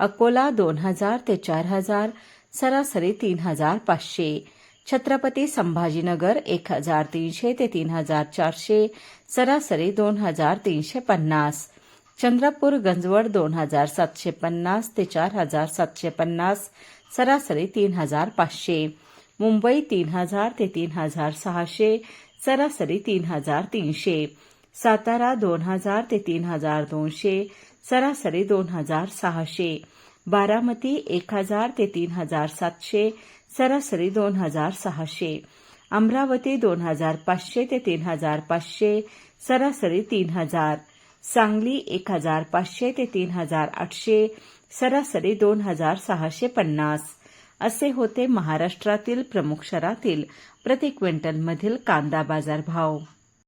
अकोला दोन हजार ते चार हजार सरासरी तीन हजार पाचशे. छत्रपती संभाजीनगर एक हजार तीनशे ते तीन हजार चारशे सरासरी दोन हजार तीनशे पन्नास. चंद्रपूर गंजवड दोन हजार सातशे पन्नास ते चार हजार सातशे पन्नास सरासरी तीन हजार पाचशे. मुंबई तीन हजार ते तीन हजार सहाशे सरासरी तीन हजार तीनशे. सातारा दोन हजार ते तीन हजार दोनशे सरासरी दोन हजार सहाशे. बारामती एक हजार ते तीन हजार सातशे सरासरी दोन हजार सहाशे. अमरावती दोन हजार पाचशे ते तीन हजार पाचशे सरासरी तीन हजार. सांगली एक हजार पाचशे ते तीन हजार आठशे सरासरी दोन हजार सहाशे पन्नास. असे होते महाराष्ट्रातील प्रमुख शहरातील प्रति क्विंटलमधील कांदा बाजार भाव